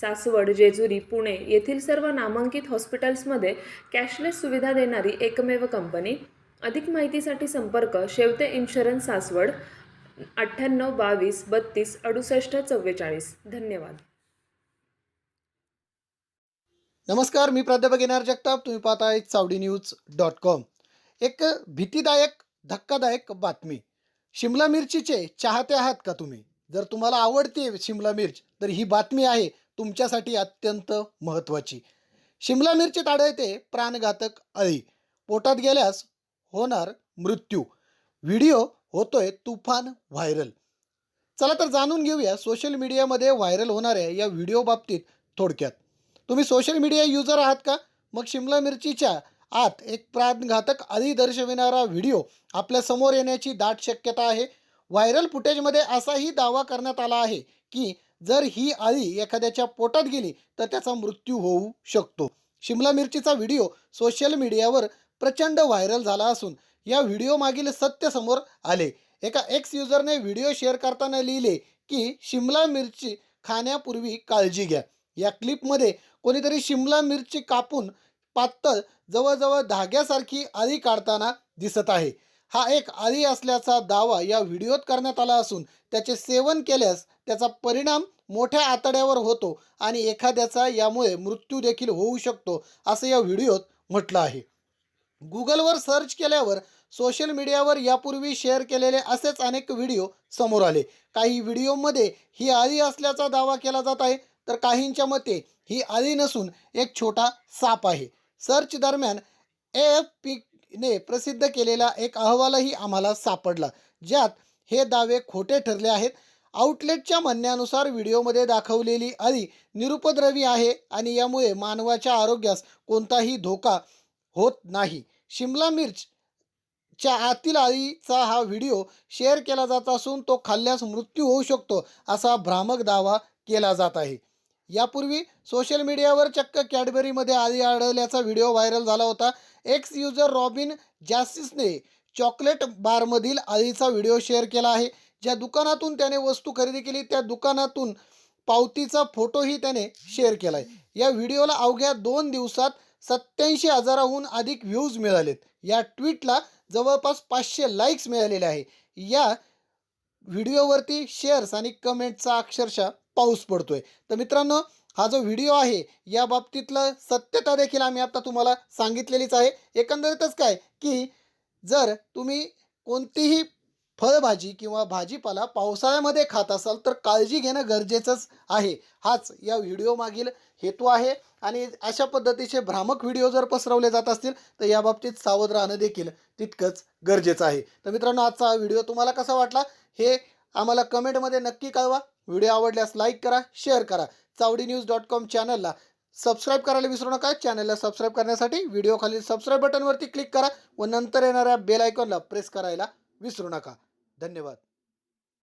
सासवड जेजुरी पुणे येथील सर्व नामांकित हॉस्पिटल्समध्ये कॅशलेस सुविधा देणारी एकमेव कंपनी. अधिक माहितीसाठी संपर्क शेवते इन्शुरन्स सासवड अठ्ठ्याण्णव बावीस बत्तीस अडुसष्ट चव्वेचाळीस. धन्यवाद. नमस्कार मी प्राध्यापक येणार जगताप. तुम्ही पाहताय चावडी न्यूज डॉट कॉम. एक भीतीदायक धक्कादायक बातमी. शिमला मिरचीचे चाहते आहात का तुम्ही? जर तुम्हाला आवडते शिमला मिर्च तर ही बातमी आहे तुमच्यासाठी अत्यंत महत्त्वाची. शिमला मिरचीत आढळते प्राणघातक अळी. पोटात गेल्यास होणार मृत्यू. व्हिडिओ होतोय तुफान व्हायरल. चला तर जाणून घेऊया सोशल मीडियामध्ये व्हायरल होणाऱ्या या व्हिडिओ बाबतीत थोडक्यात. तुम्ही सोशल मीडिया युजर आहात का? मग शिमला मिरचीच्या आत एक प्राणघातक अळी दर्शविणारा व्हिडिओ आपल्यासमोर येण्याची दाट शक्यता आहे. व्हायरल फुटेजमध्ये असाही दावा करण्यात आला आहे की जर ही आळी एखाद्याच्या पोटात गेली तर त्याचा मृत्यू होऊ शकतो. शिमला मिरचीचा व्हिडिओ सोशल मीडियावर प्रचंड व्हायरल झाला असून या व्हिडिओ मागील सत्य समोर आले. एका एक्स युजरने व्हिडिओ शेअर करताना लिहिले की शिमला मिरची खाण्यापूर्वी काळजी घ्या. या क्लिपमध्ये कोणीतरी शिमला मिरची कापून पातळ जवळजवळ धाग्यासारखी आळी काढताना दिसत आहे. हा एक आळी असल्याचा दावा या व्हिडिओत करण्यात आला असून त्याचे सेवन केल्यास त्याचा परिणाम मोठ्या आतड्यावर होतो आणि एखाद्याचा यामुळे मृत्यू देखील होऊ शकतो असं या व्हिडिओत म्हटलं आहे. गुगलवर सर्च केल्यावर सोशल मीडियावर यापूर्वी शेअर केलेले असेच अनेक व्हिडिओ समोर आले. काही व्हिडिओमध्ये ही आळी असल्याचा दावा केला जात आहे तर काहींच्या मते ही आळी नसून एक छोटा साप आहे. सर्च दरम्यान ए एफ पीने प्रसिद्ध केलेला एक अहवालही आम्हाला सापडला ज्यात हे दावे खोटे ठरले आहेत. आउटलेटच्या म्हणण्यानुसार व्हिडिओमध्ये दाखवलेली अळी निरुपद्रवी आहे आणि यामुळे मानवाच्या आरोग्यास कोणताही धोका होत नाही. शिमला मिर्च च्या आतील अळीचा हा व्हिडिओ शेअर केला जात असून तो खाल्ल्यास मृत्यू होऊ शकतो असा भ्रामक दावा केला जात आहे. यापूर्वी सोशल मीडियावर चक्क कॅडबरीमध्ये आळी आढळल्याचा व्हिडिओ व्हायरल झाला होता. एक्स युजर रॉबिन जॅसिसने चॉकलेट बारमधील आळीचा व्हिडिओ शेअर केला आहे. ज्या दुकानातून त्याने वस्तू खरेदी केली त्या दुकानातून पावतीचा फोटोही त्याने शेअर केला आहे या व्हिडिओला अवघ्या दोन दिवसात सत्याऐंशी हजाराहून अधिक व्ह्यूज मिळालेत. या ट्विटला जवळपास पाचशे लाईक्स मिळालेले आहे. या व्हिडिओवरती शेअर्स आणि कमेंटचा अक्षरशः पाऊस पडतोय. तर मित्रांनो हा जो व्हिडिओ आहे या बाबतीतलं सत्यता देखील आम्ही आता तुम्हाला सांगितलेलीच आहे. एकंदरीतच काय? की जर तुम्ही कोणतीही फळभाजी किंवा भाजीपाला पावसाळ्यामध्ये खात असाल तर काळजी घेणं गरजेचंच आहे. हाच या व्हिडिओमागील हेतू आहे. आणि अशा पद्धतीचे भ्रामक व्हिडिओ जर पसरवले जात असतील तर याबाबतीत सावध राहणं देखील तितकंच गरजेचं आहे. तर मित्रांनो आजचा हा व्हिडिओ तुम्हाला कसा वाटला हे आम्हाला कमेंटमध्ये नक्की कळवा. व्हिडिओ आवडल्यास लाईक करा शेअर करा. चावडी न्यूज डॉट कॉम चॅनलला सबस्क्राईब करायला विसरू नका. चॅनलला सबस्क्राईब करण्यासाठी व्हिडिओ खाली सबस्क्राईब बटनवरती क्लिक करा व नंतर येणाऱ्या बेल आयकॉनला प्रेस करायला विसरू नका. धन्यवाद.